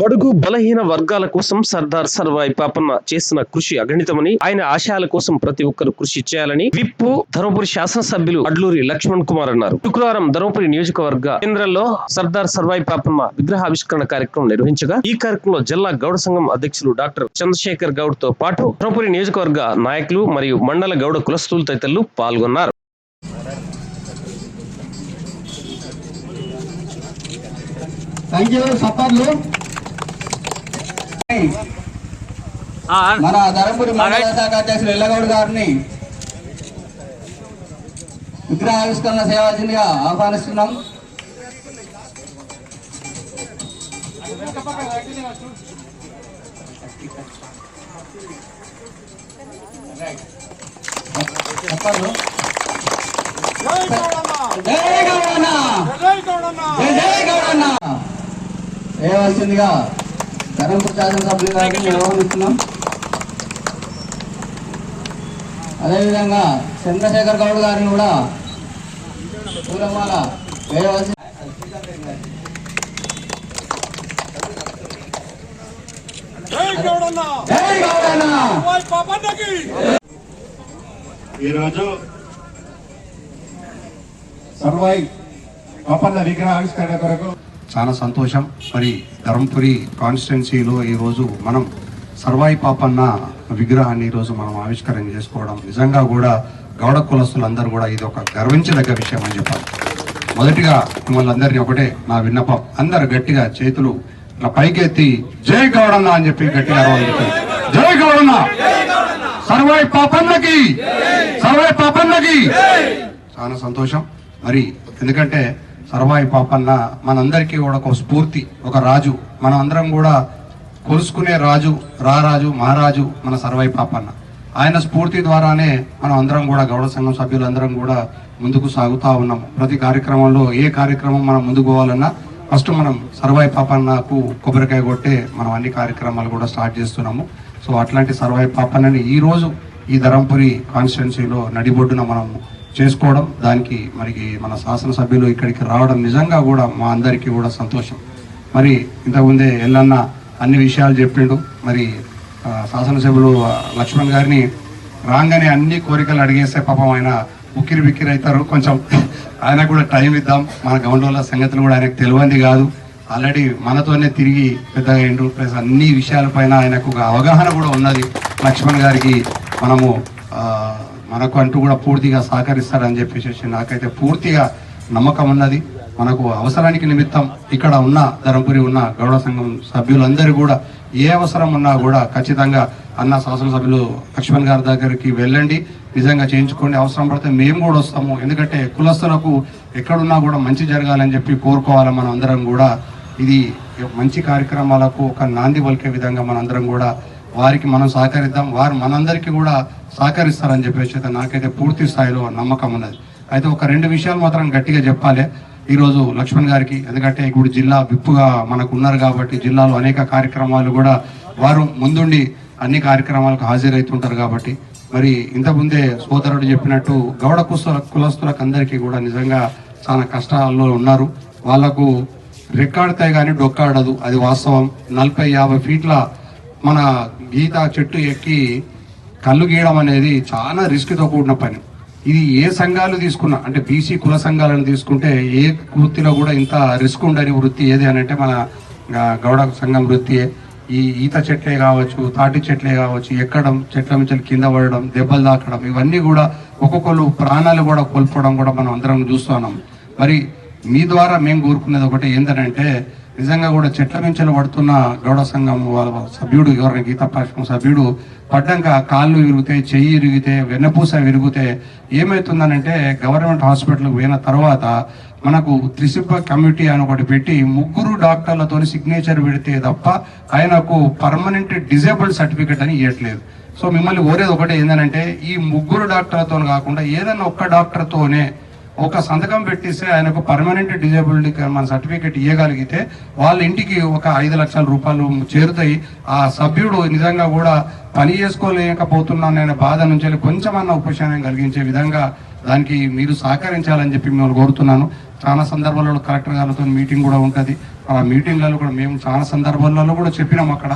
బడుగు బలహీన వర్గాల కోసం సర్దార్ సర్వాయి పాపన్న చేసిన కృషి అగణితమని ఆయన ఆశయాల కోసం ప్రతి ఒక్కరు కృషి చేయాలని విప్పు ధర్మపురి శాసనసభ్యులు అడ్లూరి లక్ష్మణ్ కుమార్ అన్నారు. శుక్రవారం ధర్మపురి నియోజకవర్గ కేంద్రంలో సర్దార్ సర్వాయి పాపన్న విగ్రహ ఆవిష్కరణ కార్యక్రమం నిర్వహించగా ఈ కార్యక్రమంలో జిల్లా గౌడ సంఘం అధ్యక్షులు డాక్టర్ చంద్రశేఖర్ గౌడ్తో పాటు ధర్మపురి నియోజకవర్గ నాయకులు మరియు మండల గౌడ కులస్తులు తదితరులు పాల్గొన్నారు. థ్యాంక్ యూ మన ధర్మపురి మండల శాఖ అధ్యక్షులు ఎల్లగౌడ్ గారిని విగ్రహావిష్కరణ సేవాల్సిందిగా ఆహ్వానిస్తున్నాం. చెప్పండి. జై గౌడన్న. జై జై గౌడన్న. వేయవలసిందిగా ధర్మపురి శాసనసభ్యులు గారిని ఆహ్వానిస్తున్నాం అదేవిధంగా చంద్రశేఖర్ గౌడ్ గారిని కూడా పూలమాల వేయవలసి ఈరోజు సర్వాయి పాపన్న విగ్రహావిష్కరణ కొరకు చాలా సంతోషం. మరి ధర్మపురి కాన్స్టిట్యున్సీలో ఈరోజు మనం సర్వాయి పాపన్న విగ్రహాన్ని ఈరోజు మనం ఆవిష్కరణ చేసుకోవడం. నిజంగా కూడా గౌడ కులస్తులందరూ కూడా ఇది ఒక గర్వించదగ్గ విషయం అని చెప్పాలి. మొదటిగా మిమ్మల్ని అందరినీ ఒకటే నా విన్నపం. అందరు గట్టిగా చేతులు ఇట్లా పైకెత్తి జై గౌడన్న అని చెప్పి గట్టిగా అరవాలి జై గౌడన్న! సర్వాయి పాపన్నకి! సర్వాయి పాపన్నకి! చాలా సంతోషం. మరి ఎందుకంటే సర్వాయి పాపన్న మనందరికీ కూడా ఒక స్ఫూర్తి ఒక రాజు. మనం అందరం కూడా కొలుసుకునే రాజు రారాజు మహారాజు మన సర్వాయి పాపన్న. ఆయన స్ఫూర్తి ద్వారానే మనం అందరం కూడా గౌడ సంఘం సభ్యులందరం కూడా ముందుకు సాగుతూ ఉన్నాం ప్రతి కార్యక్రమంలో ఏ కార్యక్రమం మనం ముందుకు పోవాలన్నా ఫస్ట్ మనం సర్వాయి పాపన్నకు కొబ్బరికాయ కొట్టే మనం అన్ని కార్యక్రమాలు కూడా స్టార్ట్ చేస్తున్నాము. సో అట్లాంటి సర్వాయి పాపన్నని ఈరోజు ఈ ధరంపురి కాన్స్టిట్యున్సీలో నడిబొడ్డున మనం చేసుకోవడం దానికి మరి మన శాసనసభ్యులు ఇక్కడికి రావడం నిజంగా కూడా మా అందరికీ కూడా సంతోషం. మరి ఇంతకుముందే ఎల్లన్న అన్ని విషయాలు చెప్పిండు. మరి శాసనసభ్యులు లక్ష్మణ్ గారిని రాగానే అన్ని కోరికలు అడిగేస్తే పాపం ఆయన ఉక్కిరి బిక్కిరి అవుతారు. కొంచెం ఆయన కూడా టైం ఇద్దాం. మన గౌండోళ్ళ సంగతులు కూడా ఆయనకు తెలియంది కాదు. ఆల్రెడీ మనతోనే తిరిగి పెద్దగా అయిండ్రు ప్లస్ అన్ని విషయాలపైన ఆయనకు ఒక అవగాహన కూడా ఉన్నది. లక్ష్మణ్ గారికి మనము మనకు అంటూ కూడా పూర్తిగా సహకరిస్తారని చెప్పేసి నాకైతే పూర్తిగా నమ్మకం ఉన్నది. మనకు అవసరానికి నిమిత్తం ఇక్కడ ఉన్న ధర్మపురి ఉన్న గౌడ సంఘం సభ్యులందరూ కూడా ఏ అవసరం ఉన్నా కూడా ఖచ్చితంగా అన్న శాసనసభ్యులు లక్ష్మణ్ గారి దగ్గరికి వెళ్ళండి. నిజంగా చేయించుకోండి. అవసరం పడితే మేము కూడా వస్తాము. ఎందుకంటే కులస్తులకు ఎక్కడున్నా కూడా మంచి జరగాలని చెప్పి కోరుకోవాలి మనం అందరం కూడా. ఇది మంచి కార్యక్రమాలకు ఒక నాంది పలికే విధంగా మనందరం కూడా వారికి మనం సహకరిద్దాం. వారు మనందరికీ కూడా సహకరిస్తారని చెప్పేసి అయితే నాకైతే పూర్తి స్థాయిలో నమ్మకం ఉన్నది. అయితే ఒక రెండు విషయాలు మాత్రం గట్టిగా చెప్పాలి. ఈరోజు లక్ష్మణ్ గారికి ఎందుకంటే ఇప్పుడు జిల్లా విప్పుగా మనకు ఉన్నారు కాబట్టి జిల్లాలో అనేక కార్యక్రమాలు కూడా వారు ముందుండి అన్ని కార్యక్రమాలకు హాజరవుతుంటారు కాబట్టి. మరి ఇంతకుముందే సోదరుడు చెప్పినట్టు గౌడ కుల కులస్తులకు అందరికీ కూడా నిజంగా చాలా కష్టాల్లో ఉన్నారు. వాళ్ళకు రెక్కాడితే కానీ డొక్కాడదు. అది వాస్తవం. నలభై యాభై ఫీట్ల మన గీత చెట్టు ఎక్కి కళ్ళు గీయడం అనేది చాలా రిస్క్తో కూడిన పని. ఇది ఏ సంఘాలు తీసుకున్నా అంటే బీసీ కుల సంఘాలను తీసుకుంటే ఏ వృత్తిలో కూడా ఇంత రిస్క్ ఉండని వృత్తి ఏది అని అంటే మన గౌడ సంఘం వృత్తియే ఈ ఈత చెట్లే కావచ్చు తాటి చెట్లే కావచ్చు ఎక్కడం చెట్ల నుంచి కింద పడడం దెబ్బలు తాకడం ఇవన్నీ కూడా ఒక్కొక్కరు ప్రాణాలు కూడా కోల్పోవడం కూడా మనం అందరం చూస్తున్నాం. మరి మీ ద్వారా మేము కోరుకునేది ఒకటి ఏంటంటే నిజంగా కూడా చెట్ల మించలు పడుతున్న గౌడ సంఘం వాళ్ళ సభ్యుడు ఎవరైనా? గీతా సభ్యుడు. పడ్డాక కాళ్ళు విరిగితే చెయ్యి విరిగితే వెన్నపూస విరిగితే ఏమవుతుందనంటే గవర్నమెంట్ హాస్పిటల్కి పోయిన తర్వాత మనకు త్రిశిబ్బ కమిటీ అని ఒకటి పెట్టి ముగ్గురు డాక్టర్లతో సిగ్నేచర్ పెడితే తప్ప ఆయనకు పర్మనెంట్ డిజేబుల్డ్ సర్టిఫికేట్ అని ఇవ్వట్లేదు సో మిమ్మల్ని కోరేది ఒకటే ఏంటంటే ఈ ముగ్గురు డాక్టర్లతో కాకుండా ఏదైనా ఒక్క డాక్టర్తోనే ఒక సంతకం పెట్టిస్తే ఆయనకు పర్మనెంట్ డిజేబిలిటీ మన సర్టిఫికేట్ ఇవ్వగలిగితే వాళ్ళ ఇంటికి ఒక ఐదు లక్షల రూపాయలు చేరుతాయి. ఆ సభ్యుడు నిజంగా కూడా పని చేసుకోలేకపోతున్నాను అనే బాధ నుంచి వెళ్ళి కొంచెమన్నా ఉపశమనం కలిగించే విధంగా దానికి మీరు సహకరించాలని చెప్పి మిమ్మల్ని కోరుతున్నాను. చాలా సందర్భాలలో కలెక్టర్ గారితో మీటింగ్ కూడా ఉంటుంది. ఆ మీటింగ్లలో కూడా మేము చాలా సందర్భాలలో కూడా చెప్పినాం అక్కడ.